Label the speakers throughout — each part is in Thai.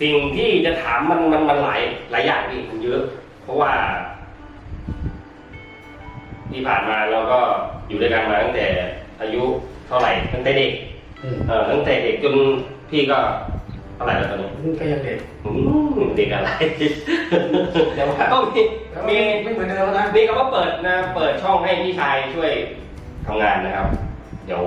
Speaker 1: สิ่งที่จะถามมันมันมันหลายหลายอย่างพี่มันเยอะ เพราะว่า ที่ผ่านมาเราก็อยู่ด้วยกันมาตั้งแต่อายุเท่าไหร่ตั้งแต่เด็ก
Speaker 2: อืม
Speaker 1: เออตั้งแต่เด็กจนพี่ก็เท่าไหร่แล้วตอนนี้
Speaker 2: มันก็ยังเด็ก
Speaker 1: อืมเด็กอะไร
Speaker 2: แต่ว่า
Speaker 1: ก็มี
Speaker 2: แต่ว่า
Speaker 1: มี
Speaker 2: ไม่เหมือนเดิมแล้วนะ
Speaker 1: นี่ก็ว่าเปิดนะเปิดช่องให้พี่ชายช่วยทำงานนะครับ เดี๋ยว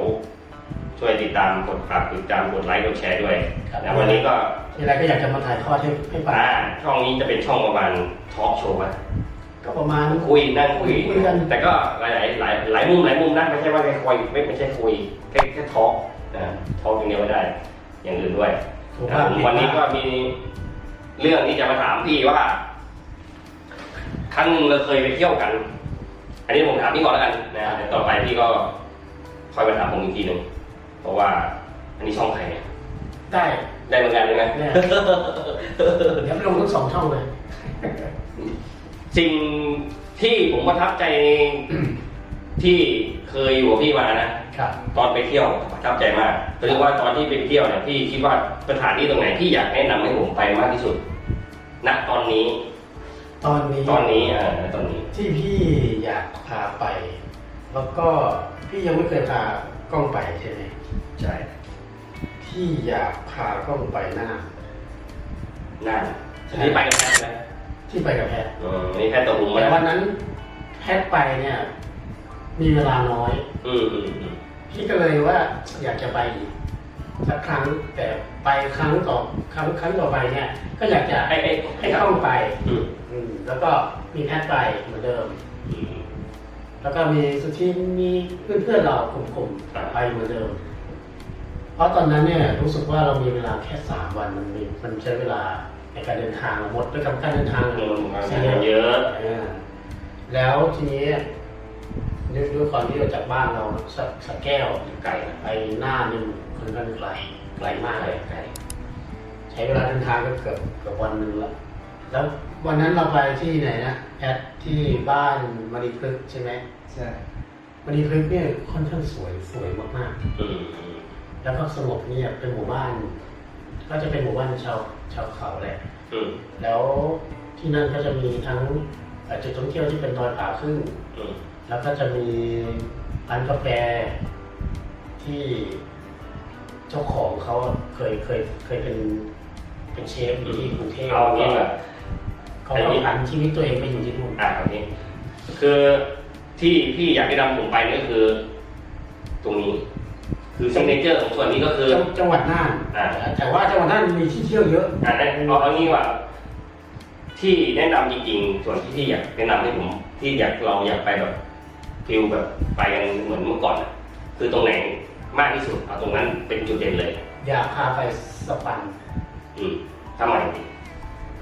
Speaker 1: ช่วยติดตามกดฝากติดตามกดไลค์กดแชร์ด้วย
Speaker 2: ครับ
Speaker 1: นะวันนี้ก็
Speaker 2: ทีไรก็อยากจะมาถ่ายทอดให้ให้ฟัง
Speaker 1: อ่าช่องนี้จะเป็นช่องประมาณทอล์กโชว์อะ
Speaker 2: ก็ประมาณ
Speaker 1: คุยนั่งคุย
Speaker 2: คุยกัน
Speaker 1: แต่ก็หลายหลายหลายหลายมุมหลายมุมนะไม่ใช่ว่าแค่คุยไม่ไม่ใช่คุยแค่แค่ทอล์กนะทอล์กอย่างเดียวไม่ได้ อย่างอื่นด้วย
Speaker 2: สุข
Speaker 1: นะ
Speaker 2: ภาพ
Speaker 1: ผม
Speaker 2: ดี
Speaker 1: วันนี้ก็มีเรื่องที่จะมาถามพี่ว่า ครั้งหนึงเราเคยไปเที่ยวกัน อันนี้ผมถามพี่ก่อนแล้วกันนะเดี๋ยวต่อไปพี่ก็ค่อยมาถามผมอีกทีหนึ่ง เพราะว่าอันนี้ช่องใครเนี่ย
Speaker 2: ได้
Speaker 1: ได้เหมือนกันใช่ไหม
Speaker 2: แน่เดี๋ยวไปลงทั้งสองช่องเลย
Speaker 1: สิ่งที่ผมประทับใจที่เคยอยู่กับพี่มานะ
Speaker 2: ครับ
Speaker 1: ตอนไปเที่ยวประทับใจมากเรียกว่าตอนที่ไปเที่ยวเนี่ยพี่คิดว่าสถานที่ตรงไหนที่อยากแนะนำให้ผมไปมากที่สุด ณ ตอนนี้
Speaker 2: ตอนนี้
Speaker 1: ตอนนี้อ่าณตอนนี้
Speaker 2: ที่พี่อยากพาไป แล้วก็พี่ยังไม่เคยพา กล้องไปใช่ไหม
Speaker 1: ใช่
Speaker 2: ที่อยากพากล้องไปหน้า
Speaker 1: น่านอันนี้ไปกับแพทย์ไหม
Speaker 2: ที่ไปกับแพทย์
Speaker 1: อืมนี่แพทย์ตกลงมา
Speaker 2: แต่
Speaker 1: แล้ว
Speaker 2: วันนั้น แพทย์ไปเนี่ย มีเวลาน้อย
Speaker 1: อืมอืมอืม
Speaker 2: พี่ก็เลยว่าอยากจะไปอีกสักครั้งแต่ไปครั้งต่อครั้งครั้งต่อไปเนี่ย ก็อยากจะ
Speaker 1: ไอ้ไอ้
Speaker 2: ให้เข้าไป
Speaker 1: อืม
Speaker 2: อืมแล้วก็มีแพทย์ไปเหมือนเดิม
Speaker 1: อืม
Speaker 2: แล้วก็มีสุทีมีเพื่อนเพื่อนๆเรากลุ่ม
Speaker 1: อ่า
Speaker 2: ๆไปเหมือนเดิม เพราะตอนนั้นเนี่ยรู้สึกว่าเรามีเวลาแค่สามวันมันมีมันใช้เวลาในการเดินทางหมดด้วยกับการเดินทาง
Speaker 1: เงินมา
Speaker 2: เสี
Speaker 1: เยอะ
Speaker 2: อ่าแล้วทีนี้ด้วยด้วยความที่เราจากบ้านเราสะสะแก้ว
Speaker 1: ไก่นะ
Speaker 2: ไปหน้าหนึ่งคนกันไกลไกลมากเลย
Speaker 1: ไก่
Speaker 2: ใช้เวลาเดินทางก็เกือบเกือบวันหนึ่งแล้วแล้ววันนั้นเราไปที่ไหนนะแพทที่บ้านมณีพฤกษ์ใช่ไหม
Speaker 3: ใช่
Speaker 2: มณีพฤกษ์เนี่ยค่อนข้างสวยสวยมาก
Speaker 1: อืมอืม
Speaker 2: ๆ แล้วก็สงบเงียบเป็นหมู่บ้าน ก็จะเป็นหมู่บ้านชาวชาวเขาแหละ
Speaker 1: อืม
Speaker 2: แล้วที่นั่นก็จะมีทั้งเอ่อจุดท่องเที่ยวที่เป็นดอยผาขึ้น
Speaker 1: อืม
Speaker 2: แล้วก็จะมีร้านกาแฟที่เจ้าของเขาเคยเคยเคยเป็นเป็นเชฟอยู่ที่กรุงเทพ
Speaker 1: เอางี้แบบ
Speaker 2: เขาก็ผันชีวิตตัวเองไปอยู่ที่นู่น
Speaker 1: อ่าโอเคคือ ที่พี่อยากให้นำผมไปนี่ก็คือ ตรงนี้ คือซิงเกิลเจอร์ของส่วนนี้ก็คือ
Speaker 2: จังจังหวัดน่าน
Speaker 1: อ่า
Speaker 2: แต่ว่าจังหวัดน่านมีที่เที่ยวเยอะ
Speaker 1: อ่าได้เอาเอางี้ว่า ที่แนะนำจริงๆ ส่วนที่พี่อยากแนะนำให้ผม ที่อยากเราอยากไปแบบฟิลแบบไปกันเหมือนเมื่อก่อนอะคือตรงไหนมากที่สุด เอาตรงนั้นเป็นจุดเด่นเลย
Speaker 2: อยากพาไปสปัน
Speaker 1: อืมทำไม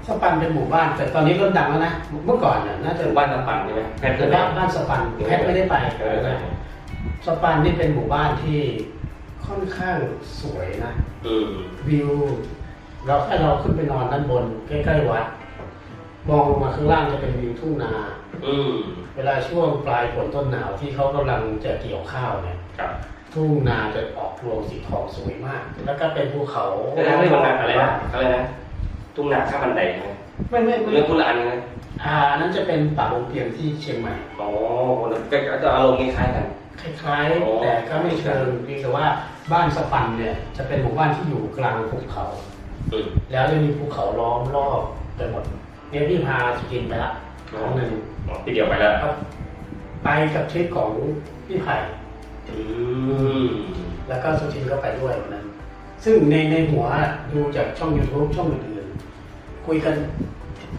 Speaker 2: สปันเป็นหมู่บ้าน แต่ตอนนี้เริ่มดังแล้วนะเมื่อก่อนน่ะน่าจะ
Speaker 1: บ้านลำปังใช่ไหมแพทย์เคยไป
Speaker 2: บ้านบ้านสปันแพทย์ไม่ได้ไป
Speaker 1: เออ
Speaker 2: สปันนี่เป็นหมู่บ้านที่ค่อนข้างสวยนะ
Speaker 1: อืม
Speaker 2: วิวเราถ้าเราขึ้นไปนอนด้านบนใกล้ๆวัดมองลงมาข้างล่างจะเป็นวิวทุ่งนา
Speaker 1: อืม
Speaker 2: เวลาช่วงปลายฝนต้นหนาวที่เขากำลังจะเกี่ยวข้าวเนี่ย
Speaker 1: ครับ
Speaker 2: ทุ่งนาจะออกรวงสีทองสวยมาก แล้วก็เป็นภูเขา
Speaker 1: แสดงว่ามันอะไรนะอะไรนะ ทุ่งนาข้ามบันไดใช่ไหม
Speaker 2: ไม่ไม่ไม่
Speaker 1: เรื่องคุณละอันนะ
Speaker 2: อ่าอันนั้นจะเป็นป่าบงเปียงที่เชียงใหม่
Speaker 1: อ๋อก็จะอารมณ์คล้ายๆกัน
Speaker 2: คล้าย
Speaker 1: โอ้
Speaker 2: ๆแต่ก็ไม่เชิงเพียงแต่ว่าบ้านสปันเนี่ยจะเป็นหมู่บ้านที่อยู่กลางภูเขา
Speaker 1: อืม
Speaker 2: แล้วจะมีภูเขาล้อมรอบไปหมด เนี่ยพี่พาสุกินไปละครั้งหนึ่ง
Speaker 1: อ๋อที่เดียวไปแล้ว
Speaker 2: ครับ ไปกับทริปของพี่ไผ่
Speaker 1: อืม
Speaker 2: แล้วก็สุชินก็ไปด้วยวันนั้น ซึ่งในในหัวดูจากช่อง YouTube ช่องอื่นๆ คุยกัน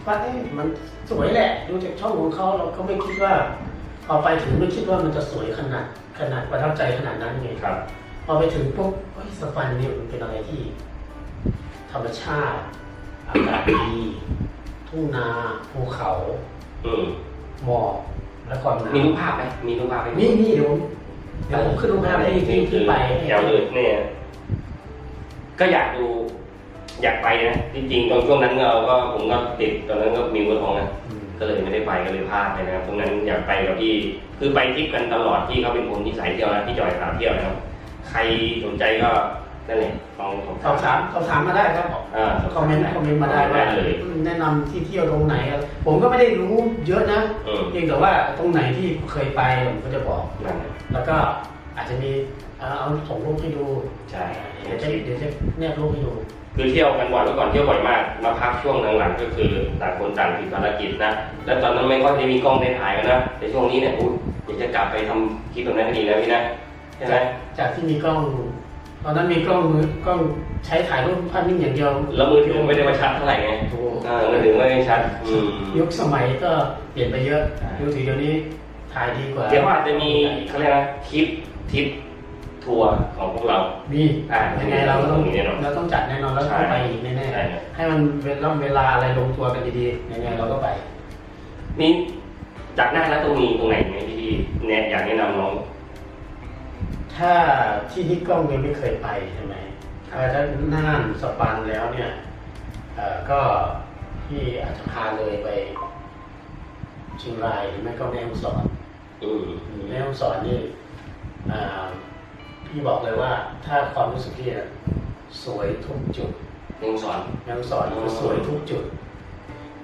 Speaker 2: ว่าเอ๊ะมันสวยแหละ ดูจากช่องของเขาเราก็ไม่คิดว่าพอไปถึงไม่คิดว่ามันจะสวยขนาดขนาดประทับใจขนาดนั้นไง
Speaker 1: ครับ
Speaker 2: พอไปถึงปุ๊บเฮ้ยสปันเนี่ยมันเป็นอะไรที่ ธรรมชาติอากาศดีทุ่งนาภูเขา
Speaker 1: อืม
Speaker 2: หมอกและความหนา
Speaker 1: มีรู
Speaker 2: ว
Speaker 1: ปภาพไหมมีรูปภาพไหม
Speaker 2: นี่นี่เดี๋ยวเดี๋ยวผมขึ้นรูปภาพที่ที่ที่ไปให้
Speaker 1: แถวอื่นเนี่ย ก็อยากดู อยากไปนะจริงๆตอนช่วงนั้นเราก็ผมก็ติดตอนนั้นก็มีวัวทองนะ
Speaker 2: อืม
Speaker 1: ก็เลยไม่ได้ไปก็เลยพลาดไปนะครับตรงนั้นอยากไปกับพี่คือไปทริปกันตลอดที่เขาเป็นคนที่สายเที่ยวนะพี่จอยขาเที่ยวนะครับใครสนใจก็นั่นแหละลองสอบ
Speaker 2: สอบถามสอบถามมาได้ครับ
Speaker 1: อ่า
Speaker 2: คอมเมนต์คอมเมนต์มาได้ว่า
Speaker 1: เลย
Speaker 2: แนะนำที่เที่ยวตรงไหนอะไรผมก็ไม่ได้รู้เยอะนะ
Speaker 1: อืม
Speaker 2: เพียงแต่ว่าตรงไหนที่เคยไปผมก็จะบอก
Speaker 1: นั่นแหละ
Speaker 2: แล้วก็อาจจะมีเอาเอาส่งรูปให้ดู
Speaker 1: ใช่
Speaker 2: เดี๋ยวจะเดี๋ยวจะแนบรูปให้ดู
Speaker 1: คือเที่ยวกันบ่อยเมื่อก่อนเที่ยวบ่อยมากมาพักช่วงหลังๆก็คือต่างคนต่างติดภารกิจนะแล้วตอนนั้นไม่ค่อยได้มีกล้องได้ถ่ายกันนะแต่ช่วงนี้เนี่ยอุ๊ยอยากจะกลับไปทำคลิปแบบนั้นก็ดีนะพี่นะใช่ไหม
Speaker 2: จากที่มีกล้อง ตอนนั้นมีกล้องมือกล้องใช้ถ่ายรูปภาพนิ่งอย่างเดียว
Speaker 1: แล้วมือถือไม่ได้มาชัดเท่าไหร่ไง
Speaker 2: ถูก
Speaker 1: เออมือถือไม่ได้ชัดอืม
Speaker 2: ยุคสมัยก็เปลี่ยนไปเยอะ
Speaker 1: ใช่
Speaker 2: มือถือเดี๋ยวนี้ถ่ายดีกว่า
Speaker 1: เดี๋ยวอาจจะมีเขาเรียกนะทริปทริป ทัวร์ของพวกเรา
Speaker 2: มี
Speaker 1: อ่า
Speaker 2: ยังไงเราก็ต้อง
Speaker 1: มีแน่นอน
Speaker 2: เราต้องจัดแน่นอนแล้ว
Speaker 1: ใช่
Speaker 2: ต้องไปอีกแน่
Speaker 1: ใช่ครับ
Speaker 2: ๆให้มันเวลาเวลาอะไรลงตัวกันดีๆยังไงเราก็ไป
Speaker 1: นี่จากหน้าแล้วตรงนี้ตรงไหนไหมที่แนะอยากแนะนำน้อง
Speaker 2: ถ้าที่ที่กล้องยังไม่เคยไปใช่ไหมเอ่อถ้าน่านสปันแล้วเนี่ยเอ่อก็ที่อาจจะพาเลยไปเชียงรายหรือไม่ก็แม่ฮ่องสอน
Speaker 1: อืม
Speaker 2: แม่ฮ่องสอนนี่อ่า พี่บอกเลยว่าถ้าความรู้สึกพี่อะสวยทุกจุด
Speaker 1: หนึ่งสอน
Speaker 2: แม่ฮ่องสอนคือสวยทุกจุด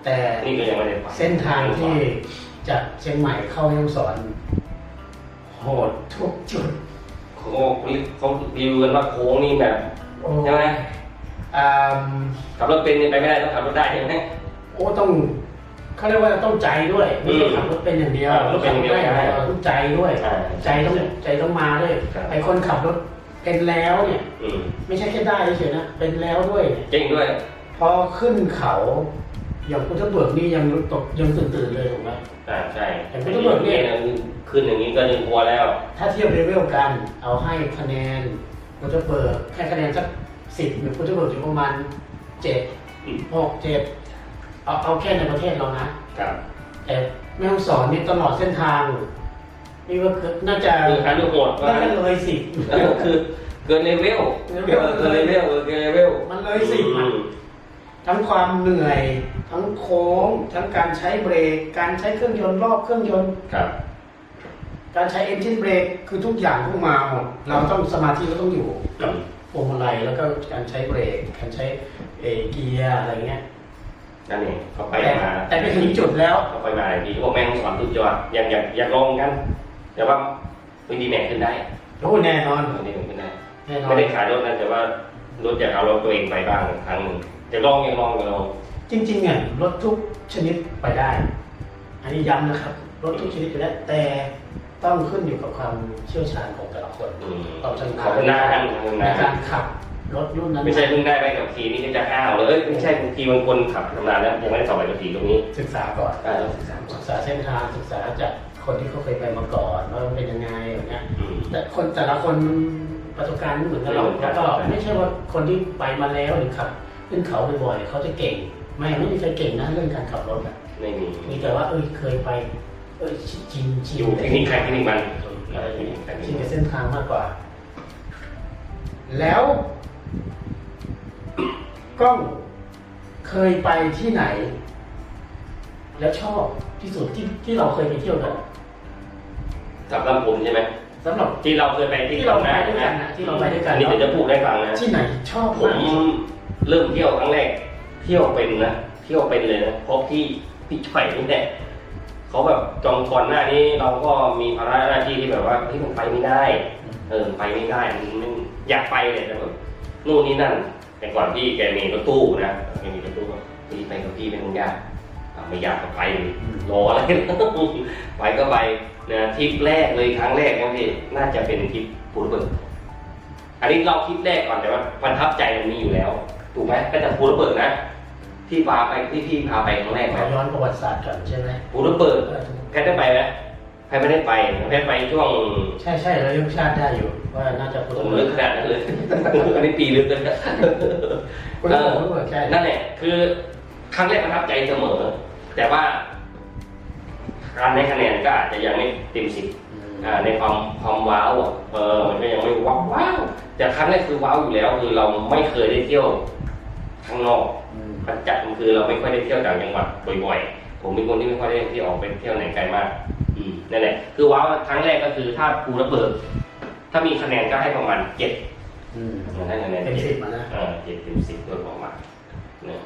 Speaker 2: แต่
Speaker 1: นี่ก็ยังไม่ได้ไป
Speaker 2: เส้นทางที่จากเชียงใหม่เข้าแม่ฮ่องสอนโหดทุกจุด
Speaker 1: เขาเขารีวิวกันว่าโค้งนี่แบบ
Speaker 2: โอ้
Speaker 1: ใช่ไหม
Speaker 2: อ่า
Speaker 1: ขับรถเป็นนี่ไปไม่ได้ต้องขับรถได้ใช่ไหม
Speaker 2: โอ้ต้อง เขาเรียกว่าต้องใจด้วยไม่ใช่
Speaker 1: อืม
Speaker 2: ขับรถเป็นอย่างเดียว
Speaker 1: ขับรถเป็นอย่างเดียว
Speaker 2: ขับรถได้ต้องใจด้วย
Speaker 1: อ่า
Speaker 2: ใจต้องใจต้องมาด้วย
Speaker 1: ครับ
Speaker 2: ไอคนขับรถเป็นแล้วเนี่ย
Speaker 1: อืม
Speaker 2: ไม่ใช่แค่ได้เฉยๆนะเป็นแล้วด้วยเนี่ย
Speaker 1: เก่งด้วย
Speaker 2: พอขึ้นเขาอย่างพุทธเบิกนี่ยังตกยังตื่นตื่นๆเลยถูกไหม
Speaker 1: อ่าใช่
Speaker 2: แต่ไม่ต้องบอกเนี่ย
Speaker 1: ขึ้นอย่างนี้ก็ยังกลัวแล้ว
Speaker 2: ถ้าเทียบเลเวลกัน เอาให้คะแนนพุทธเบิกแค่คะแนนสักสิบหรือพุทธเบิกอยู่ประมาณเจ็ด
Speaker 1: อืม
Speaker 2: หกเจ็ด เอาเอาแค่ในประเทศเรานะ
Speaker 1: ครับ
Speaker 2: แต่แม่ฮ่องสอนนี่ตลอดเส้นทาง นี่ว่าคือน่าจะ
Speaker 1: คือการดูโหดว่า
Speaker 2: น่าจะเลยสิบ
Speaker 1: เออคือเกินเลเวล
Speaker 2: เล
Speaker 1: เกิ
Speaker 2: เวล
Speaker 1: นเลเวลเออเกินเลเวล
Speaker 2: มันเลยสิบ
Speaker 1: อื
Speaker 2: อะ
Speaker 1: ม
Speaker 2: ทั้งความเหนื่อย ทั้งโค้ง ทั้งการใช้เบรก การใช้เครื่องยนต์รอบเครื่องยนต์
Speaker 1: ครับ
Speaker 2: การใช้เอนจินเบรกคือทุกอย่างต้องมาหมด เราต้องสมาธิเราต้องอยู่
Speaker 1: อืม
Speaker 2: พวงมาลัยแล้วก็การใช้เบรก การใช้เออเกียร์อะไรเงี้ย
Speaker 1: นั่นเองเขาไป
Speaker 2: แต่
Speaker 1: มา
Speaker 2: แต่ไปถึงจุดแล้ว
Speaker 1: เขาไปมาหลายทีเขาบอกแม่งสอนสุดยอดอยากอยากอยากลองกัน แต่ว่าวิธีแม่ขึ้นได้
Speaker 2: โอ้แน่นอน
Speaker 1: วิธีแม่ขึ้นได้
Speaker 2: แน่นอน
Speaker 1: ไม่ได้ขายรถนะแต่ว่ารถอยากเอารถตัวเองไปบ้างครั้งหนึ่งจะลองยังลองยังลอง
Speaker 2: จริงๆอะรถทุกชนิดไปได้ อันนี้ย้ำนะครับรถทุกชนิดไปได้แต่ต้องขึ้นอยู่กับความเชี่ยวชาญของแต่ละคน
Speaker 1: อืม
Speaker 2: ต้องชำนา
Speaker 1: ขอบคุณ
Speaker 2: ญ
Speaker 1: นะขอบคุณ
Speaker 2: ใน
Speaker 1: นะ
Speaker 2: การขับ รถรุ่นนั้น
Speaker 1: ไม่ใช่เพิ่งได้ใบขับขี่นี่ก็จะห้าวเลยเอ้ยไม่ใช่บางทีบางคนขับทำนานแล้วยังไม่ได้สอบใบขับขี่ตรงนี้
Speaker 2: ศึกษาก่อน
Speaker 1: อ่าต้องศึกษาก่อน
Speaker 2: ศึกษาเส้นทางศึกษาจากคนที่เขาเคยไปมาก่อนว่ามันเป็นยังไงอย่างเงี้ย
Speaker 1: อืม
Speaker 2: แต่คนแต่ละคนประสบการณ์ไม่เหมือนกันหรอก
Speaker 1: ไม่เหมือนกั
Speaker 2: แล้
Speaker 1: น
Speaker 2: วก็ไม่ใช่ว่าคนที่ไปมาแล้วหรือขับขึ้นเขาบ่อยๆเขาจะเก่ง ไม่ไม่มีใครเก่งนะเรื่องการขับรถอะ
Speaker 1: ไม่มี
Speaker 2: มีแต่ว่าเอ้ยเคยไปเอ้ยชินชินชิน
Speaker 1: อยู่เทคนิคใครเทคนิคมัน
Speaker 2: อะไรอย่างเงี้ยชินกับเส้นทางมากกว่า แล้ว กล้องเคยไปที่ไหน แล้วชอบที่สุดที่ที่เราเคยไปเที่ยวกัน
Speaker 1: สำหรับผมใช่ไหม
Speaker 2: สำหรับ
Speaker 1: ที่เราเคยไปที่
Speaker 2: ที่เราไปด้วยกันนะที่เราไปด้วยกัน
Speaker 1: อันนี้เดี๋ยวจะพูดให้ฟังนะ
Speaker 2: ที่ไหนชอบ
Speaker 1: ผม
Speaker 2: มากที่สุด
Speaker 1: เริ่มเที่ยวครั้งแรก เที่ยวเป็นนะเที่ยวเป็นเลยนะเพราะที่พี่ไข่นี่แหละเขาแบบจองก่อนหน้านี้เราก็มีภาระหน้าที่ที่แบบว่าเฮ้ยมันไปไม่ได้ เออไปไม่ได้มันมันอยากไปเลยแต่แบบนู่นนี่นั่น แต่ก่อนพี่แกมีรถตู้นะแกมีรถตู้ก็พี่ไปกับพี่เป็นยากอะไม่อยากก็ไปรออะไรไปก็ไปนะทริปแรกเลยครั้งแรกนะพี่น่าจะเป็นทริปภูเบิกอันนี้เราทริปแรกก่อนแต่ว่าประทับใจมันมีอยู่แล้ว ถูกไหมก็จะภูเบิกนะที่พาไปที่พี่พาไปครั้งแรก
Speaker 2: ข
Speaker 1: ไหม
Speaker 2: อย้อนประวัติศาสตร์ก่อนใช่ไหม
Speaker 1: ภูเบิกแกได้ไปไหม ใครไม่ได้ไปแค่ไปช่วง
Speaker 2: ใช่ใช่เรายกชาติได้อยู่ ว่าน่าจะพุทธ
Speaker 1: ผม
Speaker 2: เบิ
Speaker 1: ลึ
Speaker 2: ก
Speaker 1: กขนาดนั้นเลยอันนี้ปีลึกเลยนะ
Speaker 2: พุทธเบิกพุทธเบิกใช่
Speaker 1: นั่นแหละคือครั้งแรกประทับใจเสมอ แต่ว่า การได้คะแนนก็อาจจะยังไม่เต็มสิบ
Speaker 2: อืม
Speaker 1: อ่าในความความว้าวอะเออมันก็ยังไม่ว้าวว้าวแต่ครั้งแรกคือว้าวอยู่แล้วคือเราไม่เคยได้เที่ยวข้างนอก
Speaker 2: อืม
Speaker 1: ปัจจัยมันคือเราไม่ค่อยได้เที่ยวต่างจังหวัดบ่อยๆ ผมเป็นคนที่ไม่ค่อยได้ที่ออกไปเที่ยวไหนไกลมากอืม นั่นแหละ คือว้าวครั้งแรกก็คือถ้าภูระเบิด ถ้ามีคะแนนก็ให้ประมาณเจ็ด
Speaker 2: อืม
Speaker 1: มันได้คะแนน
Speaker 2: เป็น
Speaker 1: เจ็ด
Speaker 2: สิบมานะ
Speaker 1: เออเจ็ดเต็มสิบโดยประมาณเนี่ย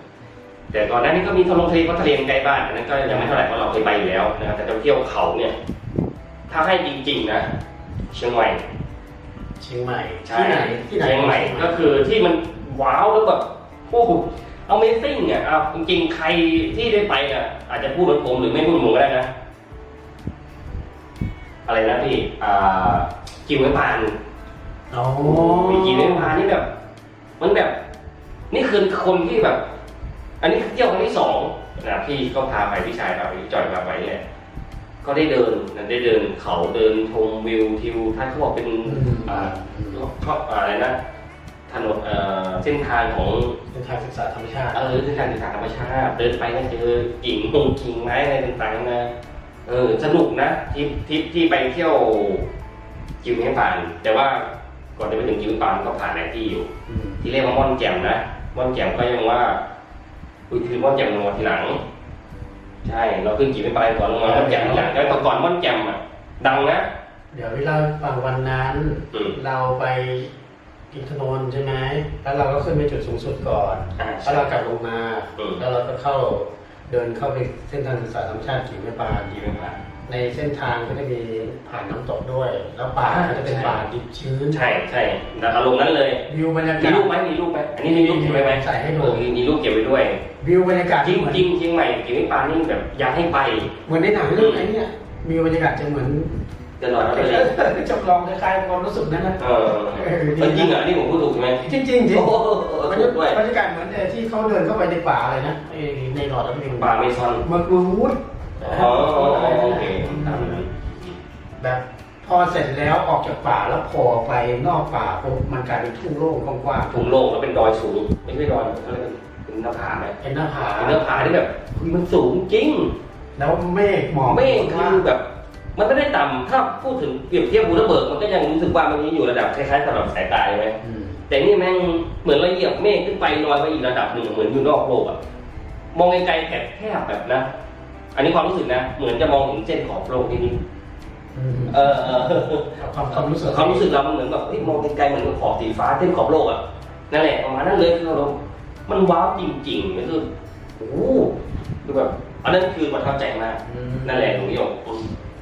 Speaker 1: แต่ก่อนหน้านี้ก็มีทะลงทะเลเพราะทะเลมันใกล้บ้านอันนั้นก็ยังไม่เท่าไหร่เพราะเราเคยไปอยู่แล้วนะครับแต่จะเที่ยวเขาเนี่ย ถ้าให้จริงๆนะเชียงใหม่
Speaker 2: เชียงใหม่
Speaker 1: ใช่
Speaker 2: ที่ไหนที่ไหน
Speaker 1: เชียงใหม่ก็คือที่มันว้าวแล้วแบบโอ้โห Amazing อะเอาจริงๆใครที่ได้ไปอะอาจจะพูดเหมือนผมหรือไม่พูดเหมือนผมก็ได้นะ อะไรนะพี่อ่ากิวไม่พาน
Speaker 2: โอ้
Speaker 1: มีกิวไม่พานนี่แบบ มันแบบ นี่คือคนที่แบบ อันนี้เที่ยวครั้งที่สองนะพี่ก็พาไปพี่ชายพาไปพี่จอยพาไปเนี่ยก็ได้เดินนะได้เดินเขาเดินชมวิวทิวท่านเขาบอกเป็น
Speaker 2: อืม
Speaker 1: อ่าชอบอะไรนะถนนเอ่อเส้นทางของ
Speaker 2: เป็นทางศึกษาธรรมชาติ
Speaker 1: เออเส้นทางศึกษาธรรมชาติเดินไปก็เจอกิ่งมงกิ่งไม้อะไรต่างๆนะ เออสนุกนะทริปทริปที่ไปเที่ยวจิวเมปาน แต่ว่าก่อนจะไปถึงจิวเมปานก็ผ่านหลายที่อยู่
Speaker 2: อืม
Speaker 1: ที่เรียกว่าม่อนแจ่มนะม่อนแจ่มก็ยังว่าคุยคือม่อนแจ่มลงมาทีหลัง ใช่ เราขึ้นจิวเมปานก่อนลงมาม่อนแจ่มทีหลังแล้วแต่ก่อนม่อนแจ่มอะดังนะ
Speaker 2: เดี๋ยวเราฟังวันนั้น
Speaker 1: อืม
Speaker 2: เราไปอินทนนท์ใช่ไหมแล้วเราก็ขึ้นไปจุดสูงสุดก่อน
Speaker 1: อ่า
Speaker 2: แล้วเรากลับลงมา
Speaker 1: อืม
Speaker 2: แล้วเราก็เข้า เดินเข้าไปเส้นทางศึกษาธรรมชาติกิ่งแม่ปาน
Speaker 1: จิวเมปาน
Speaker 2: ในเส้นทางก็จะมีผ่านน้ำตกด้วย แล้วป่าก็จะเป็นป่าดิบชื้น
Speaker 1: ใช่ใช่แต่อารมณ์นั้นเลย
Speaker 2: วิวบรรยา
Speaker 1: มี
Speaker 2: กาศ
Speaker 1: รูปไหมมีรูปไหมอันนี้มีรูปเก็บไว้ไหม
Speaker 2: ใส่ให้ดู
Speaker 1: เออมีมีรูปเก็บไว้ด้วย
Speaker 2: วิวบรรยากาศ
Speaker 1: จริง
Speaker 2: เหมือน
Speaker 1: จริงเชียงใหม่จิวเมปานนี่แบบอยากให้ไป
Speaker 2: เหมือนในหนังเรื่องไหนเนี่ยวิวบรรยากาศจะเหมือน
Speaker 1: ตลอดเลย
Speaker 2: จำลองคล้ายๆความรู้สึกนั้นนะ
Speaker 1: เออเออจริงเหรออันนี้ผมพูดถูกใช่ไหม
Speaker 2: จริงๆจริงจริง
Speaker 1: โอ้โห
Speaker 2: บรร
Speaker 1: ถู
Speaker 2: ยาก
Speaker 1: ด้วย
Speaker 2: ที่เขาเดินเข้าไปในป่าอะไรนะไอ้ในหลอดแล้วเป็น
Speaker 1: ป่าเมซอน
Speaker 2: เมืองกรุงวุ้ด
Speaker 1: อ๋อโอเคตามนั้น
Speaker 2: แบบพอเสร็จแล้วออกจากป่าแล้วพอไปนอกป่าปุ๊บมันกลายเป็นทุ่งโล่งกว้าง
Speaker 1: ถุงโล่งแล้วเป็นดอยสูงไม่ใช่ดอยเขาเรียกเป็นหน้าผาไหม
Speaker 2: ๆเป็นหน้าผา
Speaker 1: เป็นหน้าผาที่แบบมันสูงจริง
Speaker 2: แล้วเมฆหมอก
Speaker 1: เมฆคือแบบ มันไม่ได้ต่ำถ้าพูดถึงเปรียบเทียบภูทับเบิกมันก็ยังรู้สึกว่ามันยังอยู่ระดับคล้ายๆสำหรับสายตาใช่ไหม
Speaker 2: อืม
Speaker 1: แต่นี่แม่งเหมือนเราเหยียบเมฆขึ้นไปลอยไปอีกระดับหนึ่งเหมือนอยู่นอกโลกอะมองไกลๆแคบแคบแบบนะ อันนี้ความรู้สึกนะ เหมือนจะมองถึงเส้นขอบโลกนิด
Speaker 2: อืม
Speaker 1: ๆเออเออ
Speaker 2: ความความรู้สึก
Speaker 1: ความรู้สึกเรามันเหมือนแบบเฮ้ยมองไกลๆเหมือนกับขอบสีฟ้าเส้นขอบโลกอะนั่นแหละประมาณนั้นเลยคือเรามันว้าวจริงๆก็คือโอ้โหคือแบบอันนั้นคือประทับใจมาก
Speaker 2: อืม
Speaker 1: นั่นแหละหนูโยม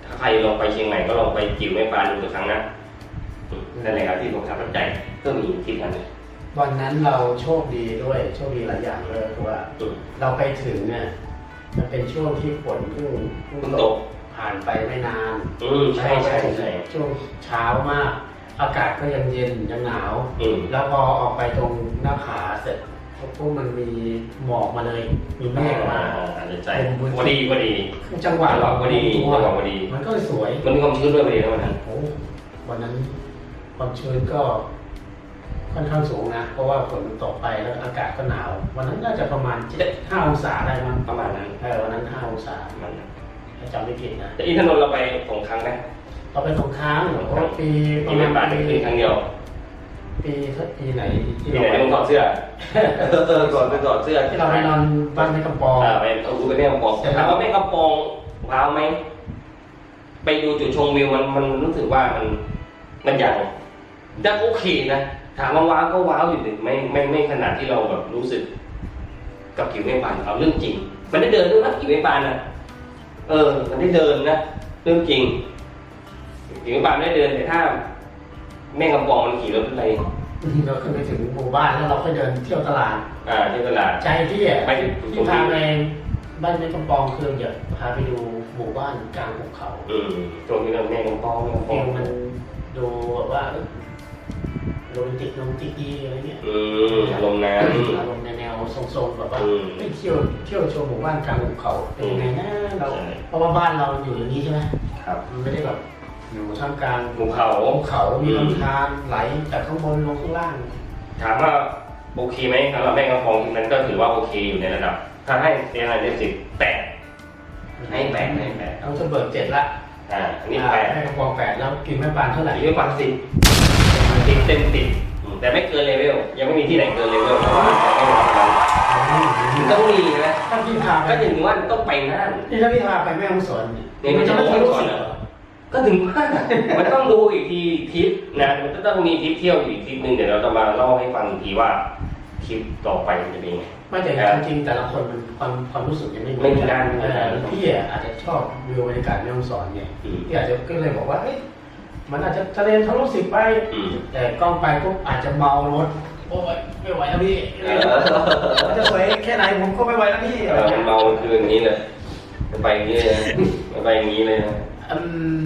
Speaker 1: ถ้าใครลองไปเชียงใหม่ก็ลองไปจิ๋วแม่ปลาดูสักครั้งนะอืม นั่นแหละครับที่ผมประทับใจก็มีทริปนั้นเลย
Speaker 2: วันนั้นเราโชคดีด้วยโชคดีหลายอย่างเลยเพราะว่า
Speaker 1: อืม
Speaker 2: เราไปถึงเนี่ยมันเป็นช่วงที่ฝนเพิ่งเพิ่ง
Speaker 1: เพิ่ง
Speaker 2: ต
Speaker 1: ต
Speaker 2: ก
Speaker 1: ก
Speaker 2: ผ่านไปไม่นาน
Speaker 1: อืมใช่ใช่ใช่
Speaker 2: ช่วงเช้ามาก อากาศก็ยังเย็นยังหนาว
Speaker 1: อืม
Speaker 2: แล้วพอออกไปตรงหน้าผาเสร็จปุ๊บมันมีหมอกมาเลย มีเมฆมา
Speaker 1: อาจจะใจพอดีพอดี
Speaker 2: คือจังหวะ
Speaker 1: จังหวะพอดี
Speaker 2: ตัว
Speaker 1: จังหวะพอดี
Speaker 2: มันก็เลยสวย
Speaker 1: มันมีความชื้นด้วยพอดีนะวันนั้น
Speaker 2: โอ้วันนั้น ความชื้นก็ค่อนข้างสูงนะ เพราะว่าฝนมันตกไปแล้วอากาศก็หนาว วันนั้นน่าจะประมาณเจ็ดห้าองศาได้มั้ง
Speaker 1: ประมาณนั้น
Speaker 2: เออวันนั้นห้าองศา
Speaker 1: ประมาณนั้น
Speaker 2: ถ้าจำไม่ผิดนะ
Speaker 1: แต่อินทนนท์เราไปสองครั้งนะ
Speaker 2: เราไปสงครามเพราะว่าปีป
Speaker 1: มี
Speaker 2: ระ
Speaker 1: แม่
Speaker 2: มาณ
Speaker 1: ปลาไป
Speaker 2: ปี
Speaker 1: ขึ้นครั้งเดียว
Speaker 2: ปีสักปีไหนที่
Speaker 1: ที่
Speaker 2: เรา
Speaker 1: ไหน
Speaker 2: ไป
Speaker 1: ต้องถอดเสื้อเออก่อนไปถอดเสื้อ
Speaker 2: ที่เราไปนอนบ้านแม่กำปอง
Speaker 1: อ่าไปเอาดูไปแม่กำปองถามว่าแม่กำปองว้าวไหมไปดูจุดชมวิวมันมันรู้สึกว่ามันมันยัง ยังโอเคนะ ถามว่าว้าวก็ว้าวอยู่หนึ่งไม่ไม่ไม่ขนาดที่เราแบบรู้สึก กับกิวแม่ปานเอาเรื่องจริง มันได้เดินด้วยนะกิวแม่ปานนะเออ มันได้เดินนะเรื่องจริงกิวแม่ปานไม่ได้เดินแต่ถ้า แม่กำปองมันขี่รถอะไร
Speaker 2: เราขึ้นไปถึงหมู่บ้านแล้วเราก็เดินเที่ยวตลาด
Speaker 1: อ่าที่ตลาด
Speaker 2: ใจที่อะ
Speaker 1: ไป
Speaker 2: ที่พาไปบ้านแม่กำปองคืออยากพาไปดูหมู่บ้านกลางภูเขา
Speaker 1: อืมตรงนี้เราแม่กำปองแม่กำป
Speaker 2: ฟิ
Speaker 1: อง
Speaker 2: ลมันดูแบบว่าเอ้ย โรแมนติกโรแมนติกดีอะไรเงี้ย
Speaker 1: อืมอารมณ์นั้น
Speaker 2: อารมณ์ในแนวทรงๆแบบว่า
Speaker 1: อืม
Speaker 2: ไปเที่ยวเที่ยวชมหมู่บ้านกลางภูเขาเป็นยังไงนะเรา
Speaker 1: ใช่
Speaker 2: เพราะว่าบ้านเราอยู่อย่างนี้ใช่ไหม
Speaker 1: ครับ
Speaker 2: มันไม่ได้แบบอยู่ท่ามกลาง
Speaker 1: ภูเขา
Speaker 2: ภูเขา มีลำธารไหลจากข้างบนลงข้างล่าง
Speaker 1: ถามว่าโอเคไหมสำหรับแม่กำปองที่นั้นก็ถือว่าโอเคอยู่ในระดับ ถ้าให้เรียนอะไรเรียนสิบแปดให้แปดให้แปด
Speaker 2: เอาจะเบิกเจ็ดละ
Speaker 1: อ่าอันนี้แปด
Speaker 2: ให้กระปองแปดแล้วกินแม่ปานเท่าไหร่
Speaker 1: อีกไม่ปันสิบสิบ เต็มสิบอืมแต่ไม่เกินเลเวลยังไม่มีที่ไหนเกินเลเวลเพราะว่าไม่รับมันต้องมีนะ
Speaker 2: ถ้าพี่พาไป
Speaker 1: ก็ถึงว่าต้องไปน่าน
Speaker 2: นี่ถ้าพี่พาไปแม่ฮ่องสอน
Speaker 1: เนี่ยไม่ใช่
Speaker 2: จะ
Speaker 1: แม่ฮ่องสอน
Speaker 2: รู้สึก
Speaker 1: เหรอ
Speaker 2: เหรอ
Speaker 1: ก็ถึงว่ามันต้องดูอีกทีทริปนะมันก็ต้องมีทริปเที่ยวอีกทริปหนึ่งเดี๋ยวเราจะมาเล่าให้ฟังอีกทีว่าทริปต่อไปมันจะเป็นยังไง
Speaker 2: ไม่แต่จริงๆแต่ละคนมันความความรู้สึกยังไม่
Speaker 1: ไม่เหมือนกัน
Speaker 2: เออพี่อะอาจจะชอบวิวบรรยากาศแม่ฮ่องสอนไง
Speaker 1: อืม
Speaker 2: พี่อาจจะก็เลยบอกว่าเอ้ย มันอาจจะทะเลทะลุสิบไป
Speaker 1: อืม
Speaker 2: แต่กล้องไปปุ๊บอาจจะเมารถโอ้ยไม่ไหวแล้วพี่
Speaker 1: เออ
Speaker 2: มันจะสวยแค่ไหนผมก็ไม่ไหวแล้วพี่
Speaker 1: เออมันเมาคืออย่างนี้เลยมันไปอย่างนี้เลยนะมันไปอย่างนี้เลยนะ
Speaker 2: อืม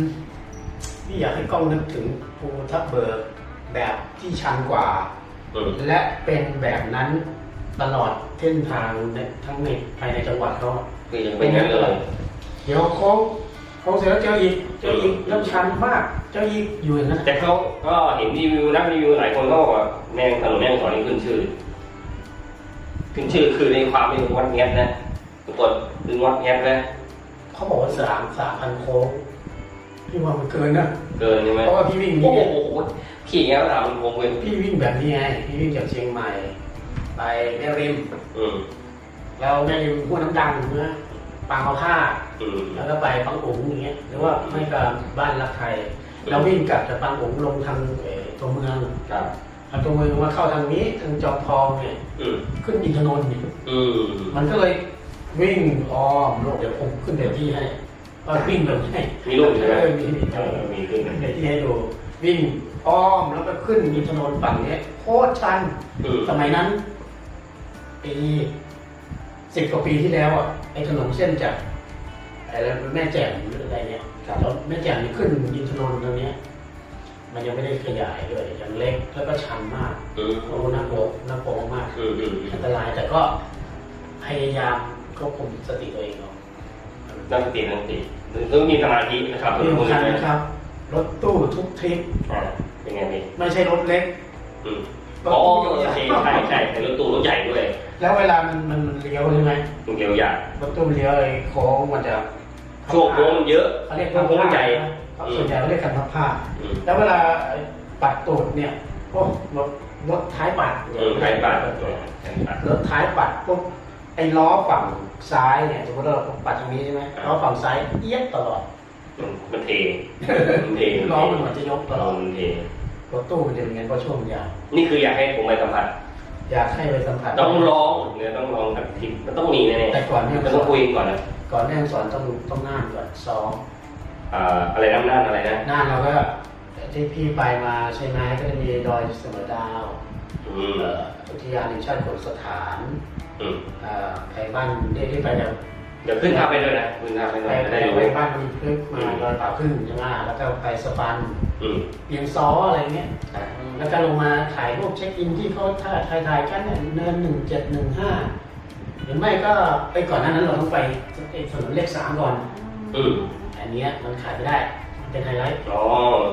Speaker 2: พี่อยากให้กล้องนึกถึงภูทับเบิกแบบที่ชันกว่า
Speaker 1: อืม
Speaker 2: และเป็นแบบนั้นตลอดเส้นทางในทั้งในภายในจังหวัดเขา
Speaker 1: คือยังเป็นอย่างนั้นเลย
Speaker 2: เดี๋ยวโค้ง โค้งเสร็จแล้วเจออีกเจออีกแล้วชันมากเจออีกอยู่อย่างนั้น
Speaker 1: แต่เขาก็เห็นรีวิวนักรีวิวหลายคนก็บอกว่าแม่งถนนแม่งสอนนี่ขึ้นชื่อ ขึ้นชื่อคือในความเป็นวัดแงบนะทุกคนคือวัดแงบนะ
Speaker 2: เขาบอกว่าสามสามพันโค้งพี่ว่ามันเกินนะ
Speaker 1: เกินใช่ไหม
Speaker 2: เพราะว่าพี่วิ่ง
Speaker 1: โอ้
Speaker 2: นี้
Speaker 1: โห
Speaker 2: เนี่ย
Speaker 1: ขี่อย่างนี้ก็ถามมันวงเว้น
Speaker 2: พี่วิ่งแบบนี้ไงพี่วิ่งจากเชียงใหม่ ไปแม่ริม
Speaker 1: อืม
Speaker 2: แล้วแม่ริมห้วยน้ำดังเนื้อ ปางเอาผ้า
Speaker 1: อืม
Speaker 2: แล้วก็ไปปังอุ๋งอย่างเงี้ยหรือว่าไม่ก็บ้านรักไทยเราวิ่งกลับจากปังอุ๋งลงทางเอ่อตัวเมือง
Speaker 1: ครับ
Speaker 2: ทางตัวเมืองมาเข้าทางนี้ทางจอมทองเนี่ย
Speaker 1: อืม
Speaker 2: ขึ้นอินทนนท์อีก
Speaker 1: อืม
Speaker 2: มันก็เลยวิ่งอ้อมโลกเดี๋ยวผมขึ้นเดี๋ยวที่ให้ว่าวิ่งแบบไหน
Speaker 1: มีรูปอยู่ใช่ไหม
Speaker 2: เออมีมี
Speaker 1: เออมีขึ้น
Speaker 2: เดี๋ยวที่ให้ดูวิ่งอ้อมแล้วก็ขึ้นอินทนนท์ฝั่งเนี้ยโคตรชัน
Speaker 1: อืม
Speaker 2: สมัยนั้นปีสิบกว่าปีที่แล้วอะไอ้ถนนเส้นจากอะไรแม่แจ่มหรืออะไรเนี่ย
Speaker 1: ครับ
Speaker 2: แล้วแม่แจ่มนี่ขึ้นอินทนนท์ตรงเนี้ย มันยังไม่ได้ขยายด้วยยังเล็กแล้วก็ชันมาก
Speaker 1: อืม
Speaker 2: โอ้น่ากลัวน่ากลัวมาก
Speaker 1: อืมอืม
Speaker 2: อันตรายแต่ก็พยายามควบคุมสติตัวเองเอา
Speaker 1: นั่งสตินั่งสติต้องมีสมาธินะครับ
Speaker 2: ที่สำคัญนะครับ รถตู้ทุกทริป
Speaker 1: อ่าเป็นไงพี่
Speaker 2: ไม่ใช่รถเล็ก
Speaker 1: อืม
Speaker 2: ร
Speaker 1: อ๋อ
Speaker 2: ถตู้
Speaker 1: ใช่
Speaker 2: ใหญ่
Speaker 1: ใช่ใช่เป็นรถตู้รถใหญ่ด้วย
Speaker 2: แล้วเวลามันมันเลี้ยวใช่ไหม
Speaker 1: มันเร็วใหญ่
Speaker 2: รถตู้เลี้ยวเลยโค้งมันจะ
Speaker 1: ช่วงโค้งมันเยอะ
Speaker 2: เขาเรียก
Speaker 1: ช่วงโค้งมันใหญ่
Speaker 2: เขาส่วนใหญ่เขาเรียกกันพับผ้า
Speaker 1: อืม
Speaker 2: แล้วเวลาปัดตูดเนี่ยพวกรถรถท้ายปัด
Speaker 1: อืมใช่ป่ะใช่ป่ะ
Speaker 2: รถท้ายปัดปุ๊บไอ้ล้อฝั่งซ้ายเนี่ยสมมติเราปัดทางนี้ใช่ไหมล้อฝั่งซ้ายเอียดตลอด
Speaker 1: มันมันเทมันเท
Speaker 2: ล้อมันเหมือนจะยกตลอด
Speaker 1: มันเท
Speaker 2: รถตู้มันจะเป็นไงเพราะช่วงมันยาว
Speaker 1: นี่คืออยากให้ผมไปสัมผัส
Speaker 2: อยากให้ไปสัมผัส
Speaker 1: ต้องลองเดี๋ยวต้องลองสักทีมันต้องมีแน่
Speaker 2: แต่ก่อนเนี่ย
Speaker 1: ๆมันต้องคุยก่อนนะ
Speaker 2: ก่อนแน่สอนต้องต้องน่านก่อนซ้อม
Speaker 1: อ่าอะไรน้ำหน้าอะไรนะ
Speaker 2: น่านเราก็ที่พี่ไปมาใช่ไหมก็จะมีดอยเสมอดาว
Speaker 1: อืม
Speaker 2: เอ่ออุทยานแห่งชาติโขนสถาน
Speaker 1: อืม
Speaker 2: เอ่อไปบ้านได้ที่ไปแบบ
Speaker 1: เดี๋ยวขึ้นภาพไปด้วยนะขึ้นภาพไปด้
Speaker 2: ไป
Speaker 1: วยจะ
Speaker 2: ไป
Speaker 1: ได้รู้
Speaker 2: ไปบ้านมีพึ่งมาดอยป่าพึ่งใช่ไหมแล้วก็ไปสปัน
Speaker 1: อืม
Speaker 2: เบียงซออะไรเงี้ยแล้วก็ลงมาถ่ายรูปเช็คอินที่เขาถ่ายถ่ายถ่ายกันเนี่ยเนินหนึ่งเจ็ดหนึ่งห้าหรือไม่ก็ไปก่อนหน้านั้นเราต้องไปไอ้ถนนเลขสามก่อน
Speaker 1: อืม
Speaker 2: อันเนี้ยมันขายไม่ได้มันเป็นไฮไลท์
Speaker 1: อ๋อ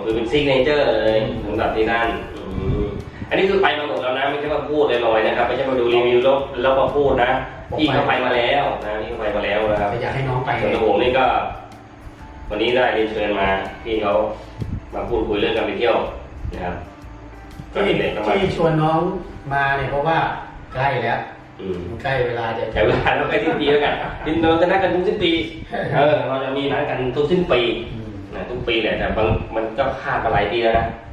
Speaker 1: คือเป็นซิกเนเจอร์เลยสำหรับที่นั่นอืม อันนี้คือไปมาหมดแล้วนะไม่ใช่ว่าพูดลอยๆนะครับไม่ใช่มาดูรีวิวแล้วแล้วมาพูดนะพี่เขาไปมาแล้วนะพี่เขาไปมาแล้วนะครับ
Speaker 2: แต่อยากให้น้องไป
Speaker 1: ส่วนตัวผมนี่ก็ วันนี้ได้เรียนเชิญมาพี่เขามาพูดคุยเรื่องการไปเที่ยวนะครับก็
Speaker 2: ที่
Speaker 1: เด็กๆก็มา
Speaker 2: ที่ชวนน้องมาเนี่ยเพราะว่าใกล้แล้ว
Speaker 1: อืม
Speaker 2: ใกล้เวลาจะ
Speaker 1: แต่เวลาเราไปสิ้นปีแล้วกันเราจะนัดกันทุกสิ้นปีเออเราจะมีนัดกันทุกสิ้นปี
Speaker 2: อืม
Speaker 1: นะทุกปีแหละแต่บางมันก็คาดมาหลายปีแล้วนะ
Speaker 2: ก็อยาก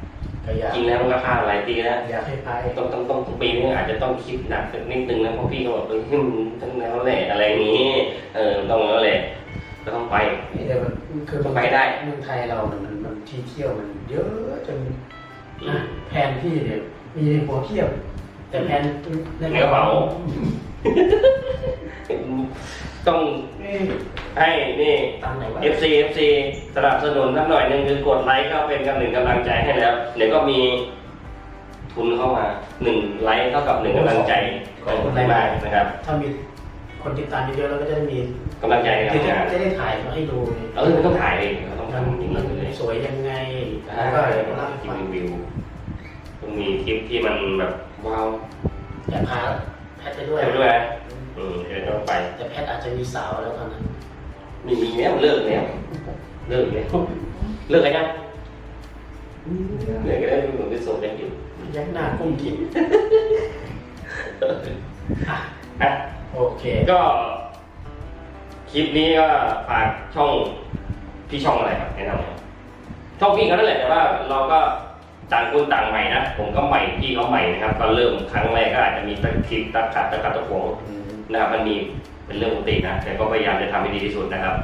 Speaker 1: จริงแล้วมันก็คาดมาหลายปีแล้ว
Speaker 2: อยากให้ไป
Speaker 1: ต้องต้องต้องทุกปีนี่อาจจะต้องคิดหนักสักนิดนึงนะเพราะพี่เขาบอกเออขึ้นทั้งแล้วแหละอะไรอย่างนี้ เออต้องแล้วแหละก็ต้องไป
Speaker 2: นี่แต่มันคือ
Speaker 1: ไปได้
Speaker 2: เมืองไทยเรามันมันมันที่เที่ยวมัน เยอะจน
Speaker 1: อื
Speaker 2: นะ
Speaker 1: ม
Speaker 2: แผนที่เนี่ยมีในหัวเที่ยวแต่แผน
Speaker 1: ในกระเป๋า ต้อง
Speaker 2: เอ๊ะ
Speaker 1: ให้นี่
Speaker 2: ตามไหนวะ
Speaker 1: FC FC สนับสนุนสักหน่อยหนึงคือกดไลค์ก็เป็นกำหนึ่งกำลังใจให้แล้ว เดี๋ยวก็มีทุนเข้ามาหนึ่งไลค์เท่ากับหนึ่งกำลังใจขอบคุณมากนะครับ
Speaker 2: ถ้ามีคนติดตามเยอะๆแล้วก็จะได้มี
Speaker 1: กำลังใจใน
Speaker 2: จะ
Speaker 1: การทำงาน
Speaker 2: จะได้ถ่ายมาให้ดูไง
Speaker 1: เออมันต้องถ่ายเองเราต้อง
Speaker 2: มัน
Speaker 1: ทำจริง
Speaker 2: มัน
Speaker 1: ๆเลย
Speaker 2: สวยยังไง
Speaker 1: ใช่
Speaker 2: แล้วก็เล่าให้
Speaker 1: คลิป
Speaker 2: ฟัง
Speaker 1: รีวิวต้องมีคลิปที่มันแบบว้าว
Speaker 2: อยากพาแพทไปด้วย
Speaker 1: ไปด้วยนะ อืมเดี๋ยวต้องไป
Speaker 2: แต่แพทอาจจะมีสาวแล้วตอนนั้น
Speaker 1: มีมีแล้วเลิกแล้วเลิกแล้วเลิกกันยังเลิกกันแล้วอยู่ในโซนยังอยู่
Speaker 2: ยักหน้ากุ้งกินอะ
Speaker 1: อะ
Speaker 2: โอเค
Speaker 1: ก็ คลิปนี้ก็ฝากช่องพี่ช่องอะไรครับแนะนำหน่อย
Speaker 2: พ
Speaker 1: ช่องพี่เขานั่นแหละแต่ว่าเราก็ต่างคนต่างใหม่นะ ผมก็ใหม่พี่เขาใหม่นะครับ ก็เริ่มครั้งแรกก็อาจจะมีตะคลิปตะขัดตะขัดตะขวง นะครับมันมีเป็นเรื่องปกตินะแต่ก็พยายามจะทำให้ดีที่สุดนะครับ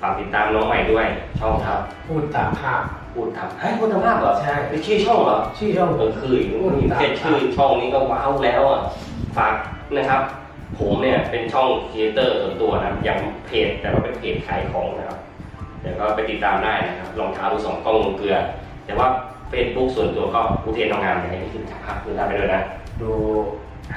Speaker 1: ฝากติดตามน้องใหม่ด้วยช่องครับ
Speaker 2: พูดตามภาพ
Speaker 1: พูดทำให้พูดทำภาพเหรอ
Speaker 2: ใช่
Speaker 1: เป็นชื่อช่องเหรอ
Speaker 2: ชื่อช่อง
Speaker 1: เออคือแค่ชื่อช่องนี้ก็ว้าวแล้วอะฝากนะครับ ผมเนี่ยเป็นช่องครีเอเตอร์ส่วนตัวนะครับยังเพจแต่ว่าเป็นเพจขายของนะครับเดี๋ยวก็ไปติดตามได้นะครับรองเท้าดูสองกล้องลงเกลือ แต่ว่าเฟซบุ๊กส่วนตัวก็อุเทนทำงานอย่างนี้คือภาพคือตามไปด้วยนะ
Speaker 2: ดู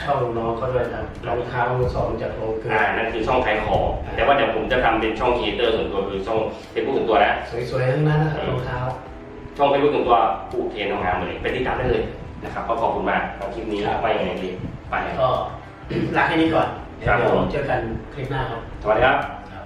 Speaker 2: ช่องน้องเขาด้วยนะรองเท้ามือสองจากโรงเกลือ
Speaker 1: อ่านั่นคือช่องขายของ แต่ว่าเดี๋ยวผมจะทำเป็นช่องครีเอเตอร์ส่วนตัวคือช่องเฟซบุ๊กส่วนตัวนะ
Speaker 2: สวยๆทั้งนั้นนะครับรองเท้า
Speaker 1: ช่องเฟซบุ๊กส่วนตัวผู้เทรนทำงานเลยไปติดตามได้เลยนะครับก็ขอบคุณมากสำหรับคลิปนี้
Speaker 2: ครับ
Speaker 1: ไปยังไงดีไป
Speaker 2: ก็ ลาแค่นี้ก่อน
Speaker 1: ครับ
Speaker 2: เดี๋ยว
Speaker 1: ผม
Speaker 2: เจอกันคลิปหน้าครับ
Speaker 1: สวัสดีครับ
Speaker 2: ครับ